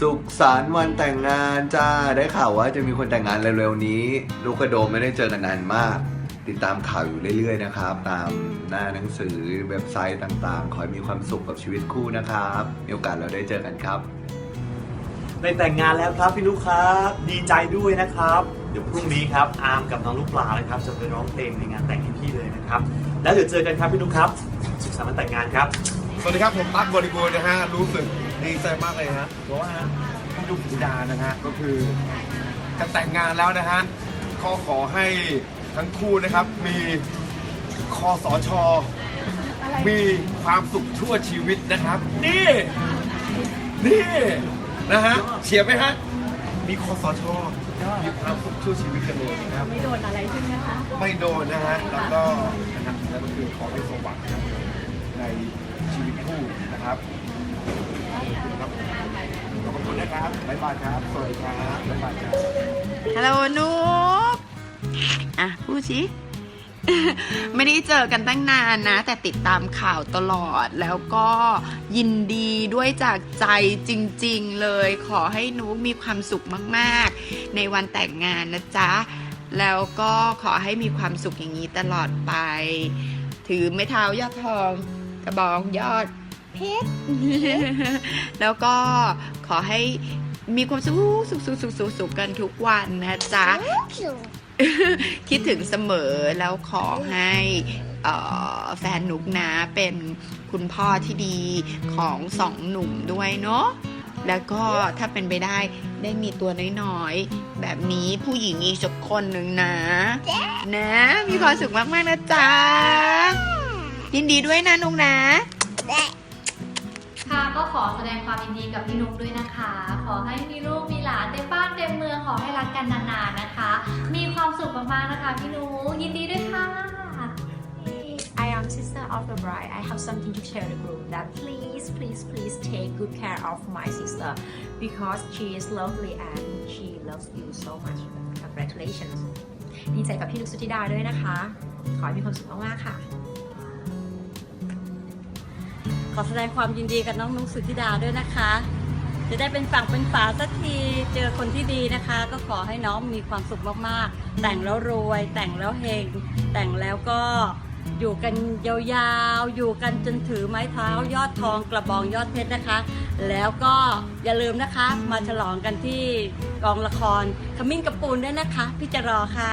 สุขสันต์วันแต่งงานจ้า ได้ข่าวว่าจะมีคนแต่งงานเร็วๆนี้ ลูกกระโดมไม่ได้เจอกันนานมาก ติดตามข่าวอยู่เรื่อยๆนะครับ ตามหน้าหนังสือเว็บไซต์ต่างๆ ขอให้มีความสุขกับชีวิตคู่นะครับ มีโอกาสเราได้เจอกันครับ ได้แต่งงานแล้วครับพี่นุกครับ ดีใจด้วยนะครับ เดี๋ยวพรุ่งนี้ครับอาร์มกับน้องลูกปลานะครับ จะไปร้องเพลงในงานแต่งให้พี่เลยนะครับ แล้วเดี๋ยวเจอกันครับพี่นุกครับ สุขสันต์วันแต่งงานครับ สวัสดีครับผมตั๊กบริบูรณ์นะฮะรู้สึก ดีใจมากเลยฮะเพราะว่าพี่ดุกธิดานะฮะก็คือจะแต่งงานแล้วนะฮะก็ขอให้ทั้งคู่นะครับมีคอสอชอมีความสุขชั่วชีวิตนะครับ นี่ นี่นะฮะเฉียบไหมฮะมีคอสอชอมีความสุขชั่วชีวิตกันเลยนะครับ ไม่โดนอะไรใช่ไหมคะ ไม่โดนนะฮะ แล้วก็นะครับแล้วก็คือขอให้สมหวังนะครับในชีวิตคู่นะครับ ขอบคุณนะครับบ๊ายบายครับ สวัสดีครับบ๊ายบายครับฮัลโหลนุกอะพูดสิ ไม่ได้เจอกันตั้งนานนะ แต่ติดตามข่าวตลอดแล้วก็ยินดีด้วยจากใจจริงๆเลย ขอให้นุกมีความสุขมากๆ ในวันแต่งงานนะจ๊ะ แล้วก็ขอให้มีความสุขอย่างนี้ตลอดไป ถือไม้เท้ายอดทอง กระบองยอด เพชร แล้วก็ขอให้มีความสุขสุขสุขสุขสุขสุขกันทุกวันนะจ๊ะ คิดถึงเสมอแล้วขอให้เอ่อแฟนนุกนะเป็นคุณพ่อที่ดีของสองหนุ่มด้วยเนาะแล้วก็ถ้าเป็นไปได้ได้มีตัวน้อยๆ แบบนี้ผู้หญิงอีกสักคนหนึ่งนะ นะ มีความสุขมากๆนะจ๊ะยินดีด้วยนะนุกนะค่ะก็ ขอแสดงความยินดีกับพี่นุ๊กด้วยนะคะ ขอให้มีลูกมีหลานเต็มบ้านเต็มเมืองขอให้รักกันนานๆนะคะ มีความสุขมากๆนะคะพี่นุ๊กยินดีด้วยค่ะ I am sister of the bride. I have something to tell the group that please, please, please take good care of my sister because she is lovely and she loves you so much. Congratulations. ดีใจกับพี่ลูกสุธิดาด้วยนะคะ ขอให้มีความสุขมากๆค่ะ ขอแสดงความยินดีกับน้องนุ้งสุธิดาด้วยนะคะ จะได้เป็นฝั่งเป็นฝาสักทีเจอคนที่ดีนะคะ ก็ขอให้น้องมีความสุขมากๆ แต่งแล้วรวย แต่งแล้วเฮงแต่งแล้วก็อยู่กันยาวๆ อยู่กันจนถือไม้เท้ายอดทองกระบองยอดเพชรนะคะ แล้วก็อย่าลืมนะคะ มาฉลองกันที่กองละครขมิ้นกระปูนด้วยนะคะ พี่จะรอค่ะ